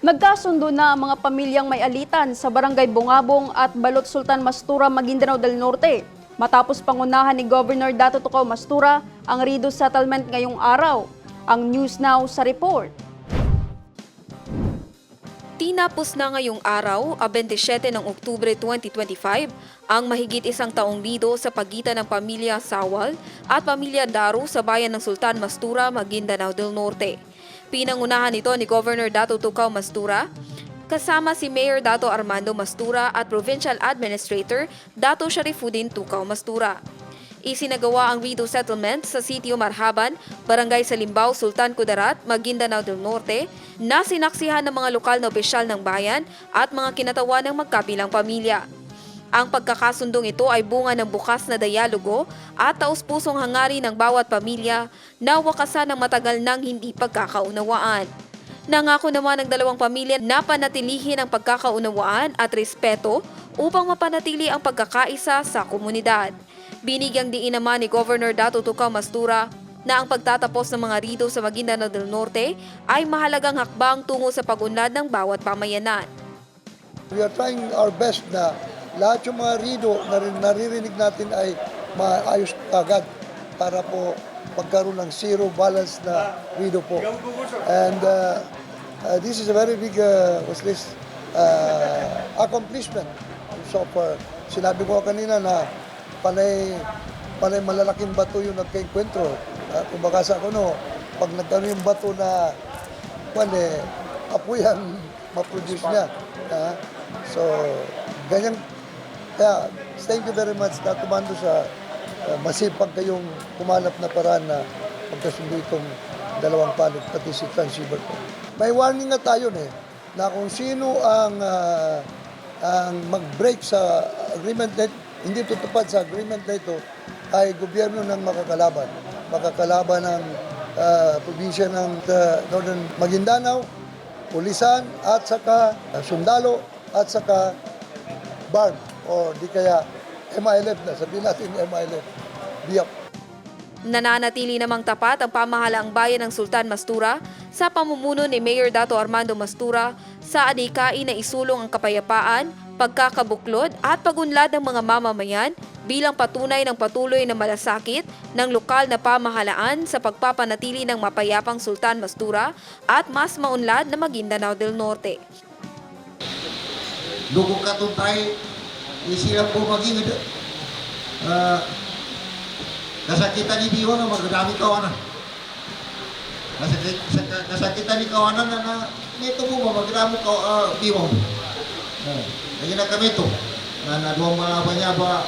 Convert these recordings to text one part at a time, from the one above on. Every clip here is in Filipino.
Nagkasundo na ang mga pamilyang may alitan sa barangay Bungabong at Balot Sultan Mastura, Maguindanao del Norte. Matapos pangunahan ni Governor Dato Tucaw Mastura ang Rido Settlement ngayong araw. Ang News Now sa report. Tinapos na ngayong araw, a 27 ng Oktubre 2025, ang mahigit isang taong lido sa pagitan ng pamilya Sawal at pamilya Daru sa bayan ng Sultan Mastura, Maguindanao del Norte. Pinangunahan ito ni Governor Dato Tucaw Mastura, kasama si Mayor Dato Armando Mastura at Provincial Administrator Dato Sharifuddin Tucaw Mastura. Isinagawa ang Rido Settlement sa Sitio Marhaban, Barangay Salimbao, Sultan Kudarat, Maguindanao del Norte, na sinaksihan ng mga lokal na opisyal ng bayan at mga kinatawan ng magkabilang pamilya. Ang pagkakasundong ito ay bunga ng bukas na dialogo at taus-pusong hangarin ng bawat pamilya na wakasan ng matagal nang hindi pagkakaunawaan. Nangako naman ng dalawang pamilya na panatilihin ang pagkakaunawaan at respeto upang mapanatili ang pagkakaisa sa komunidad. Binigyang diin naman ni Governor Dato Tucaw Mastura na ang pagtatapos ng mga rito sa Maguindanao del Norte ay mahalagang hakbang tungo sa pag-unlad ng bawat pamayanan. We are trying our best na lahat yung mga rido na rin- naririnig natin ay maayos agad para po magkaroon ng zero balance na rido po. And uh, uh, this is a very big, uh, what's this, uh, accomplishment so far. Sinabi ko kanina na panay, panay malalaking bato yung nagkainkwentro. Uh, kumbaga sa ano, pag nagkano yung bato na kwan eh, apoy ang ma-produce niya. Ah, so, ganyan. Kaya, thank you very much na tumando sa uh, masipag kayong kumalap na paraan na magkasundo itong dalawang panig, pati si transceiver ko. May warning nga tayo eh, na kung sino ang ah, ang mag-break sa agreement na hindi tutupad sa agreement na ito ay gobyerno ng makakalaban. Makakalaban ng ah, probinsya ng ah, Northern Maguindanao, pulisan at saka ah, sundalo at saka BARM o di kaya MILF na, sabihin natin MILF, BIAP. Nananatili namang tapat ang pamahalaang bayan ng Sultan Mastura sa pamumuno ni Mayor Dato Armando Mastura sa adikain na isulong ang kapayapaan, pagkakabuklod at pagunlad ng mga mamamayan bilang patunay ng patuloy na malasakit ng lokal na pamahalaan sa pagpapanatili ng mapayapang Sultan Mastura at mas maunlad na Maguindanao del Norte. Dugo ka itong tayo, isirap po maging uh, kasakitan ni Biho na magdami kawanan. Kasakit, sa- kasakitan ni kawanan na na nito mo ba magdami ka uh, Biho. Uh, lagi na kami ito. Na naduwang mga ba niya ba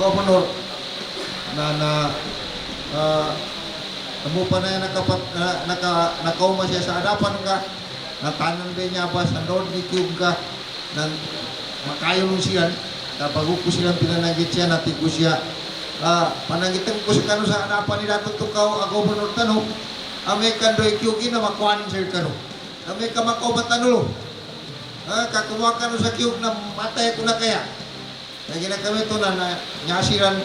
governor na na uh, Amo pa na nakapat, na, naka, nakauma siya sa hadapan ka, natanan ba niya ba sa Lord ni Cube ka, nang makayo mo siya, kapag ko silang pinanagit siya, natin ko siya, ah, panangitan ko sa kano sa hadapan ni Dato Tukaw, ako manor tanong, ame kando ikyugi na makuhanin sir kano. Ame ka makobatanulo. Ah, kakuha ka sa cube na matay ko na kaya. Lagi na kami ito na, na nyasiran,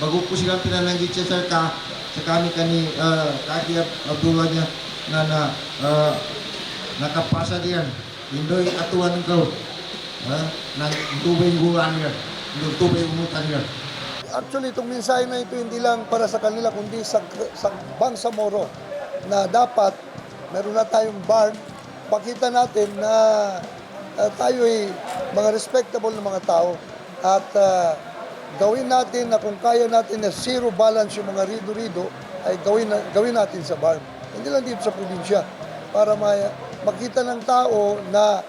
bago ko silang pinananggit siya sir ka, sa kami kani uh, Kaki Abdullah niya na na uh, nakapasa diyan. Indoy atuan ko. Ha? Nang tubig gulan niya. Yung tubig umutan niya. Actually, itong mensahe na ito hindi lang para sa kanila, kundi sa, sa Bangsamoro na dapat meron na tayong barn. Pakita natin na uh, tayo ay mga respectable na mga tao at uh, gawin natin na kung kaya natin na zero balance yung mga rido-rido ay gawin, na, gawin natin sa barn. Hindi lang dito sa probinsya para ma- makita ng tao na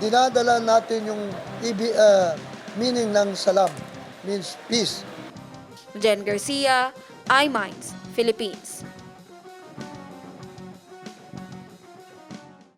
dinadala natin yung ibi, uh, meaning ng salam means peace. Jen Garcia, iMinds, Philippines.